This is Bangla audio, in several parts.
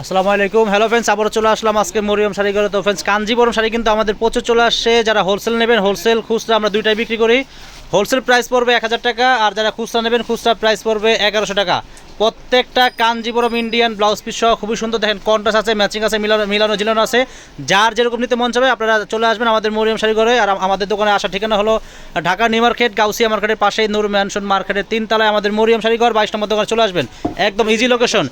আসসালামু আলাইকুম। হ্যালো ফ্রেন্ডস আবারও চলে আসলাম আজকে মরিয়ম শাড়ি করে তো ফ্রেন্ডস কাঞ্জিবরম শাড়ি কিন্তু আমাদের প্রচুর চলে আসছে। যারা হোলসেল নেবেন হোলসেল খুচরা আমরা দুইটাই বিক্রি করি। হোলসেল প্রাইস পড়বে এক হাজার টাকা, আর যারা খুচরা নেবেন, খুচরা প্রাইস পড়বে এগারোশো টাকা। প্রত্যেকটা কাঞ্জিবরম ইন্ডিয়ান ব্লাউজ পিস সহ খুবই সুন্দর। দেখেন কন্ট্রাস্ট আছে ম্যাচিং আছে, মিলানো মিলানো, ঝিলানো আছে। যার যেরকম নিতে মন চাবে, আপনারা চলে আসবেন আমাদের মরিয়ম শাড়ি ঘরে। আর আমাদের দোকানে আসার ঠিকানা হলো ঢাকা নিউ মার্কেট, গাউসিয়া মার্কেটের পাশেই নূর ম্যানশন মার্কেটের তিনতলায় আমাদের মরিয়ম শাড়ি ঘর। বাইশ নম্বর দোকানে চলে আসবেন। একদম ইজি লোকেশন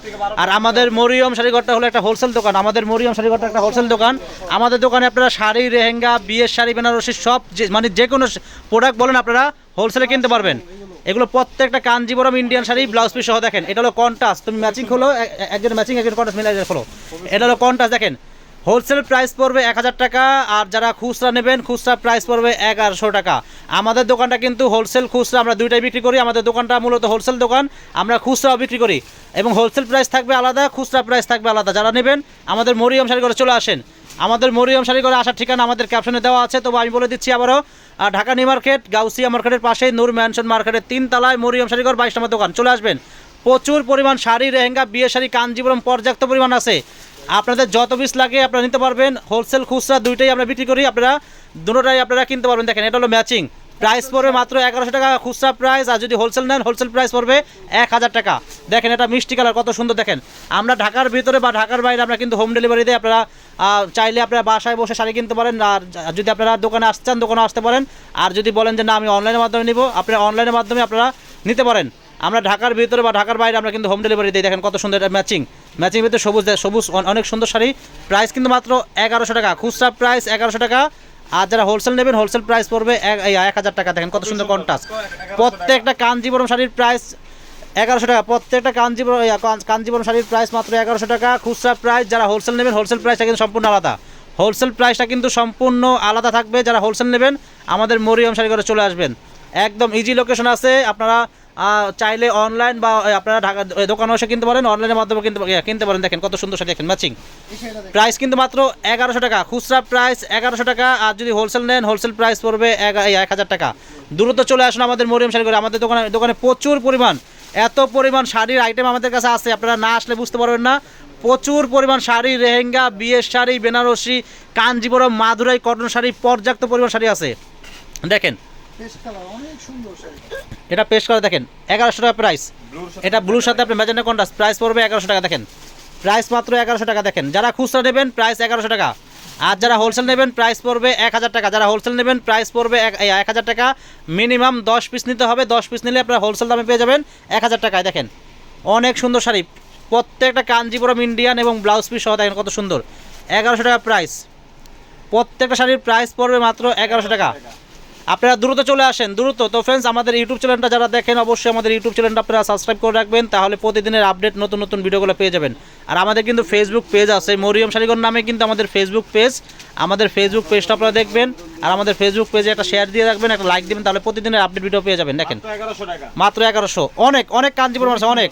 আর আমাদের মরিয়ম শাড়ি ঘরটা হলো একটা হোলসেল দোকান। আমাদের মরিয়ম শাড়ি ঘরটা একটা হোলসেল দোকান। আমাদের দোকানে আপনারা শাড়ি রেহেঙ্গা বিয়ের শাড়ি, বেনারসি সব মানে যে কোনো প্রোডাক্ট বলেন আপনারা হোলসেলে কিনতে পারবেন। এগুলো প্রত্যেকটা Kanjivaram Indian sari blouse piece সহ দেখেন। এটা হলো কন্টাস তুমি ম্যাচিং এ- একজন ম্যাচিং একজন কন্টাস মিলাই খোলো। এটা হলো কন্টাস দেখেন। হোলসেল প্রাইস পড়বে এক হাজার টাকা, আর যারা খুচরা নেবেন, খুচরা প্রাইস পড়বে এগারোশো টাকা। আমাদের দোকানটা কিন্তু হোলসেল খুচরা, আমরা দুইটাই বিক্রি করি। আমাদের দোকানটা মূলত হোলসেল দোকান, আমরা খুচরাও বিক্রি করি। এবং হোলসেল প্রাইস থাকবে আলাদা, খুচরা প্রাইস থাকবে আলাদা। যারা নেবেন, আমাদের মরিয়ম শাড়ি করে চলে আসেন। আমাদের মরিয়ম শাড়ি করে আসার ঠিকানা আমাদের ক্যাপশনে দেওয়া আছে। তবু আমি বলে দিচ্ছি আবারও আহ, ঢাকা নিউ মার্কেট গাউসিয়া মার্কেটের পাশেই নূর ম্যানশন মার্কেটের তিন তলায় মরিয়ম শাড়িঘর বাইশ নম্বর দোকান। চলে আসবেন। প্রচুর পরিমাণ শাড়ি রেহেঙ্গা বিয়ে শাড়ি কাঞ্জিপুরম পর্যাপ্ত পরিমাণ আছে। আপনাদের যত পিস লাগে আপনারা নিতে পারবেন। হোলসেল খুচরা দুইটাই আমরা বিক্রি করি। আপনারা দুটোটাই আপনারা কিনতে পারবেন। দেখেন এটা হলো ম্যাচিং প্রাইস পড়বে মাত্র এগারোশো টাকা খুচরা প্রাইস আর যদি হোলসেল নেন হোলসেল প্রাইস পড়বে এক হাজার টাকা। দেখেন এটা মিষ্টি কালার কত সুন্দর দেখেন। আমরা ঢাকার ভিতরে বা ঢাকার বাইরে আমরা কিন্তু হোম ডেলিভারি দিই আপনারা চাইলে আপনারা বাসায় বসে শাড়ি কিনতে পারেন, আর যদি আপনারা দোকানে আসতে চান, দোকানে আসতে পারেন। আর যদি বলেন যে না, আমি অনলাইনের মাধ্যমে নিব, আপনারা অনলাইনের মাধ্যমে আপনারা নিতে পারেন। আমরা ঢাকার ভিতরে বা ঢাকার বাইরে আমরা কিন্তু হোম ডেলিভারি দিই দেখেন কত সুন্দর ম্যাচিং ম্যাচিং ভিতরে সবুজ সবুজ অনেক সুন্দর শাড়ি। প্রাইস কিন্তু মাত্র এগারোশো টাকা, খুচরা প্রাইস এগারোশো টাকা। আর যারা হোলসেল নেবেন হোলসেল প্রাইস পড়বে এক হাজার টাকা। দেখেন কত সুন্দর কন্টাস্ট প্রত্যেকটা কাঞ্জিবরম শাড়ির প্রাইস এগারোশো টাকা। প্রত্যেকটা কাঞ্জিবরম কান- কাঞ্জিবরম শাড়ির প্রাইস মাত্র এগারোশো টাকা। খুচরা প্রাইস যারা হোলসেল নেবেন হোলসেল প্রাইসটা কিন্তু সম্পূর্ণ আলাদা। হোলসেল প্রাইসটা কিন্তু সম্পূর্ণ আলাদা থাকবে। যারা হোলসেল নেবেন আমাদের মরিয়ম শাড়ি করে চলে আসবেন। একদম ইজি লোকেশন আছে। আপনারা চাইলে অনলাইন বা আপনারা ঢাকা দোকানে এসে কিনতে পারেন অনলাইনের মাধ্যমে কিনতে কিনতে পারেন। দেখেন কত সুন্দর শাড়ি দেখেন ম্যাচিং প্রাইস কিন্তু মাত্র এগারোশো টাকা, খুচরা প্রাইস এগারোশো টাকা, আর যদি হোলসেল নেন হোলসেল প্রাইস পড়বে এক হাজার টাকা। দ্রুত চলে আসুন আমাদের মরিয়ম শাড়ি করে আমাদের দোকানে দোকানে প্রচুর পরিমাণ, এত পরিমাণ শাড়ির আইটেম আমাদের কাছে আছে। আপনারা না আসলে বুঝতে পারবেন না। প্রচুর পরিমাণ শাড়ি রেহেঙ্গা বিয়ের শাড়ি, বেনারসি, কাঞ্জিবরম, মাদুরাই, কটন শাড়ি, পর্যাপ্ত পরিমাণ শাড়ি আছে। দেখেন এটা পেশ করে দেখেন এগারোশো টাকা প্রাইস এটা ব্লুর সাথে আপনি ম্যাজেন্টা কন্ট্রাস্ট প্রাইস পড়বে এগারোশো টাকা দেখেন। প্রাইস মাত্র এগারোশো টাকা দেখেন। যারা খুচরা নেবেন প্রাইস এগারোশো টাকা। আর যারা হোলসেল নেবেন প্রাইস পড়বে এক হাজার টাকা। যারা হোলসেল নেবেন প্রাইস পড়বে এক এক হাজার টাকা। মিনিমাম দশ পিস নিতে হবে। দশ পিস নিলে আপনারা হোলসেল দামে পেয়ে যাবেন এক হাজার টাকায় দেখেন। অনেক সুন্দর শাড়ি। প্রত্যেকটা কাঞ্জিপুরম ইন্ডিয়ান এবং ব্লাউজ পিস সহ দেখেন কত সুন্দর। এগারোশো টাকা প্রাইস প্রত্যেকটা শাড়ির প্রাইস পড়বে মাত্র এগারোশো টাকা। আপনারা দ্রুত চলে আসেন, দ্রুত। তো ফ্রেন্ডস আমাদের ইউটিউব চ্যানেলটা যারা দেখেন, অবশ্যই আমাদের ইউটিউব চ্যানেলটা আপনারা সাবস্ক্রাইব করে রাখবেন, তাহলে প্রতিদিনের আপডেট নতুন নতুন ভিডিওগুলো পেয়ে যাবেন। আর আমাদের কিন্তু ফেসবুক পেজ আছে। মরিয়ম শাড়িগর নামে কিন্তু আমাদের ফেসবুক পেজ আমাদের ফেসবুক পেজটা আপনারা দেখবেন। আর আমাদের ফেসবুক পেজে একটা শেয়ার দিয়ে রাখবেন একটা লাইক দিবেন তাহলে প্রতিদিনের আপডেট ভিডিও পেয়ে যাবেন। দেখেন। মাত্র এগারোশো অনেক অনেক কাঞ্জিপুরম আছে অনেক।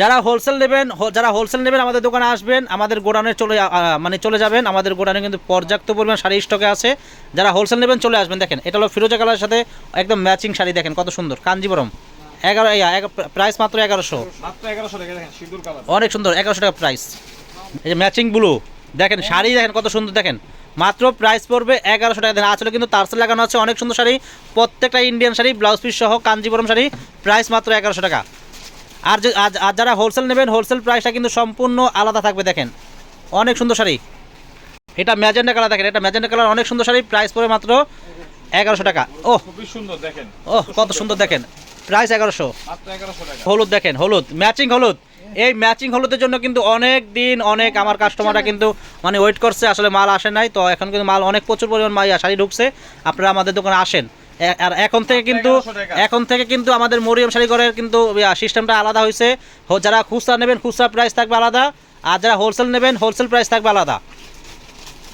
যারা হোলসেল নেবেন যারা হোলসেল নেবেন আমাদের দোকানে আসবেন। আমাদের গোডাউনে চলে মানে চলে যাবেন। আমাদের গোডাউনে কিন্তু পর্যাপ্ত পরিমাণ শাড়ি স্টকে আছে। যারা হোলসেল নেবেন চলে আসবেন। দেখেন এটা হলো ফিরোজা কালারের সাথে একদম ম্যাচিং শাড়ি। দেখেন কত সুন্দর কাঞ্জিবরম এগারো প্রাইস মাত্র এগারোশো। অনেক সুন্দর এগারোশো টাকা প্রাইস এই যে ম্যাচিং ব্লু দেখেন শাড়ি দেখেন কত সুন্দর দেখেন। মাত্র প্রাইস পড়বে এগারোশো টাকা। দেখেন আসলে কিন্তু তারসেল লাগানো আছে অনেক সুন্দর শাড়ি। প্রত্যেকটা ইন্ডিয়ান শাড়ি ব্লাউজ পিস সহ কাঞ্জিবরম শাড়ি প্রাইস মাত্র এগারোশো টাকা। আর আর যারা হোলসেল নেবেন হোলসেল প্রাইসটা কিন্তু সম্পূর্ণ আলাদা থাকবে দেখেন। অনেক সুন্দর শাড়ি। এটা ম্যাজেন্ডা কালার দেখেন এটা ম্যাজেন্ডা কালার অনেক সুন্দর শাড়ি। প্রাইস পড়বে মাত্র এগারোশো টাকা। ও সুন্দর দেখেন। ও কত সুন্দর দেখেন। প্রাইস এগারোশো। হলুদ দেখেন হলুদ। ম্যাচিং হলুদ। এই ম্যাচিং হলুদের জন্য কিন্তু অনেক দিন অনেক আমার কাস্টমাররা কিন্তু মানে ওয়েট করছে আসলে মাল আসে নাই। তো এখন কিন্তু মাল অনেক প্রচুর পরিমাণ মাল শাড়ি ঢুকছে। আপনারা আমাদের দোকানে আসেন। আর এখন থেকে কিন্তু এখন থেকে কিন্তু আমাদের মরিয়ম শাড়ি ঘরের কিন্তু সিস্টেমটা আলাদা হয়েছে যারা খুচরা নেবেন খুচরা প্রাইস থাকবে আলাদা। আর যারা হোলসেল নেবেন হোলসেল প্রাইস থাকবে আলাদা।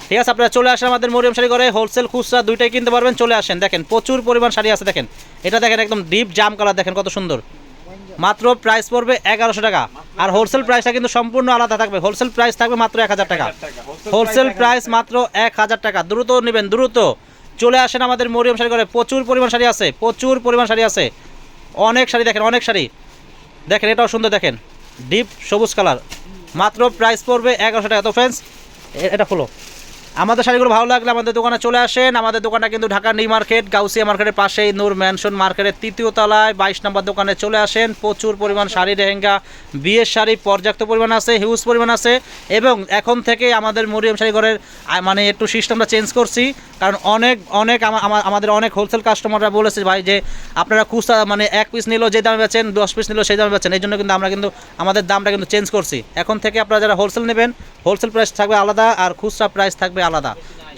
ঠিক আছে, আপনারা চলে আসেন আমাদের মরিয়াম শাড়ি ঘরে। হোলসেল খুচরা দুইটাই কিনতে পারবেন, চলে আসেন। দেখেন, প্রচুর পরিমাণ শাড়ি আছে, দেখেন। এটা দেখেন একদম ডিপ জাম কালার দেখেন কত সুন্দর। মাত্র প্রাইস পড়বে এগারোশো টাকা। আর হোলসেল প্রাইসটা কিন্তু সম্পূর্ণ আলাদা থাকবে। হোলসেল প্রাইস থাকবে মাত্র এক হাজার টাকা। হোলসেল প্রাইস মাত্র এক হাজার টাকা। দ্রুত নেবেন, দ্রুত। চলে আসেন আমাদের মরিয়াম শাড়ি করে প্রচুর পরিমাণ শাড়ি আছে, প্রচুর পরিমাণ শাড়ি আছে। অনেক শাড়ি, দেখেন, অনেক শাড়ি। দেখেন, এটাও সুন্দর, দেখেন। ডিপ সবুজ কালার মাত্র প্রাইস পড়বে এগারোশো টাকা। তো ফ্রেন্ডস এটা খোলো। আমাদের শাড়িগুলো ভালো লাগলে আমাদের দোকানে চলে আসেন। আমাদের দোকানটা কিন্তু ঢাকা নিউ মার্কেট, গাউসিয়া মার্কেটের পাশেই নূর ম্যানশন মার্কেটের তৃতীয় তলায় বাইশ নম্বর দোকানে চলে আসেন। প্রচুর পরিমাণ শাড়ি, লেহেঙ্গা, বিয়ের শাড়ি, পর্যাপ্ত পরিমাণ আছে হিউজ পরিমাণ আছে এবং এখন থেকে আমাদের মরিয়ম শাড়ি ঘরের মানে একটু সিস্টেমটা চেঞ্জ করছি। কারণ অনেক অনেক আমা- আমা- আমাদের অনেক হোলসেল কাস্টমাররা বলেছে, ভাই, যে আপনারা খুচরা মানে এক পিস নিলেও যে দামে বেচেন, দশ পিস নিলেও সেই দামে বেচেন। এই জন্য কিন্তু আমরা কিন্তু, আমাদের দামটা কিন্তু চেঞ্জ করছি। এখন থেকে আপনারা যারা হোলসেল নেবেন হোলসেল প্রাইস থাকবে আলাদা আর খুচরা প্রাইস থাকবে আলাদা।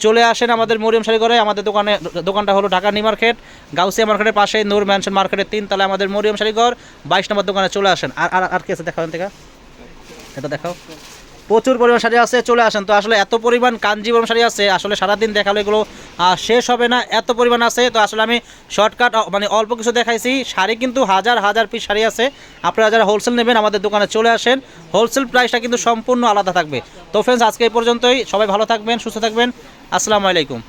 চলে আসেন আমাদের মরিয়াম শাড়ি আমাদের দোকানে, দোকানটা হলো ঢাকা নিউ মার্কেট, গাউসিয়া মার্কেটের পাশে নূর ম্যানশন মার্কেটের তিন তালে আমাদের মরিয়াম শাড়ি ঘর বাইশ নম্বর দোকানে চলে আসেন। আর আর কে আছে দেখাবেন থেকে? এটা দেখাও। প্রচুর পরিমাণ শাড়ি আছে, চলে আসেন। তো আসলে এত পরিমাণ কাঞ্জিবরম শাড়ি আছে, আসলে সারাদিন দেখালে এগুলো শেষ হবে না, এত পরিমাণ আছে। তো আসলে আমি শর্টকাট মানে অল্প কিছু দেখাইছি। শাড়ি কিন্তু হাজার হাজার পিস শাড়ি আছে। আপনারা যারা হোলসেল নেবেন, আমাদের দোকানে চলে আসেন। হোলসেল প্রাইসটা কিন্তু সম্পূর্ণ আলাদা থাকবে। তো ফ্রেন্ডস আজকে এই পর্যন্তই। সবাই ভালো থাকবেন, সুস্থ থাকবেন। আসসালামু আলাইকুম।